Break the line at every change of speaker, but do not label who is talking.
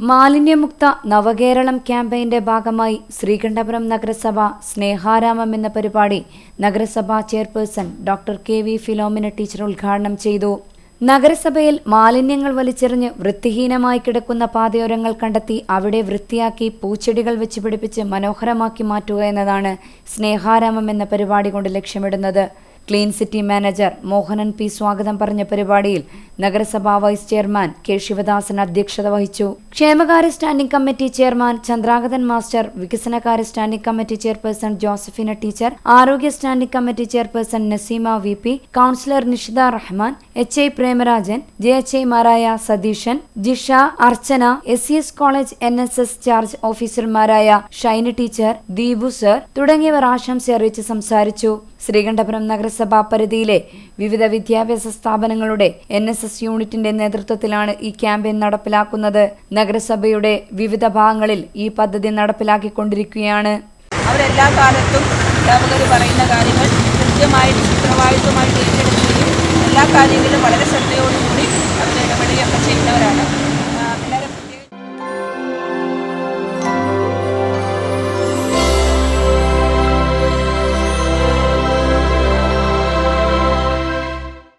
മാലിന്യമുക്ത നവകേരളം ക്യാമ്പയിന്റെ ഭാഗമായി ശ്രീകണ്ഠപുരം നഗരസഭ സ്നേഹാരാമം എന്ന പരിപാടി നഗരസഭാ chairperson doctor K V Philomina teacher ഉദ്ഘാടനം ചെയ്തു. നഗരസഭയിൽ മാലിന്യങ്ങൾ വലിച്ചെറിഞ്ഞ് വൃത്തിഹീനമായി കിടക്കുന്ന പാതയോരങ്ങൾ കണ്ടെത്തി അവിടെ വൃത്തിയാക്കി പൂച്ചെടികൾ വെച്ച് പിടിപ്പിച്ച് മനോഹരമാക്കി മാറ്റുക എന്നതാണ് സ്നേഹാരാമം എന്ന പരിപാടി കൊണ്ട് ലക്ഷ്യമിടുന്നത്. Clean city manager Mohanan P സ്വാഗതം പറഞ്ഞ പരിപാടിയിൽ നഗരസഭാ വൈസ് ചെയർമാൻ കെ ശിവദാസൻ അധ്യക്ഷത വഹിച്ചു. ക്ഷേമകാര്യ standing committee chairman Chandragathan master വികസനകാര്യ standing committee chairperson Josephina teacher ആരോഗ്യ standing committee chairperson Naseema V P councillor Nishitha Rahman H I Premarajan J H ഐമാരായ Satheeshan Jisha Archana S C S college N S S charge ഓഫീസർമാരായ Shiny teacher Deepu sir തുടങ്ങിയവർ ആശംസ അറിയിച്ച് സംസാരിച്ചു. ശ്രീകണ്ഠപുരം നഗരസഭാ പരിധിയിലെ വിവിധ വിദ്യാഭ്യാസ സ്ഥാപനങ്ങളുടെ എൻ എസ് എസ് യൂണിറ്റിന്റെ നേതൃത്വത്തിലാണ് ഈ ക്യാമ്പയിൻ നടപ്പിലാക്കുന്നത്. നഗരസഭയുടെ വിവിധ ഭാഗങ്ങളിൽ ഈ പദ്ധതി നടപ്പിലാക്കിക്കൊണ്ടിരിക്കുകയാണ്.
അവരെല്ലാ കാലത്തും അധ്യാപകർ പറയുന്ന കാര്യങ്ങൾ കൃത്യമായിട്ട് ഉത്തരവാദിത്വമായിട്ട് ഏറ്റെടുക്കുകയും എല്ലാ കാര്യങ്ങളിലും വളരെ ശ്രദ്ധയോടുകൂടി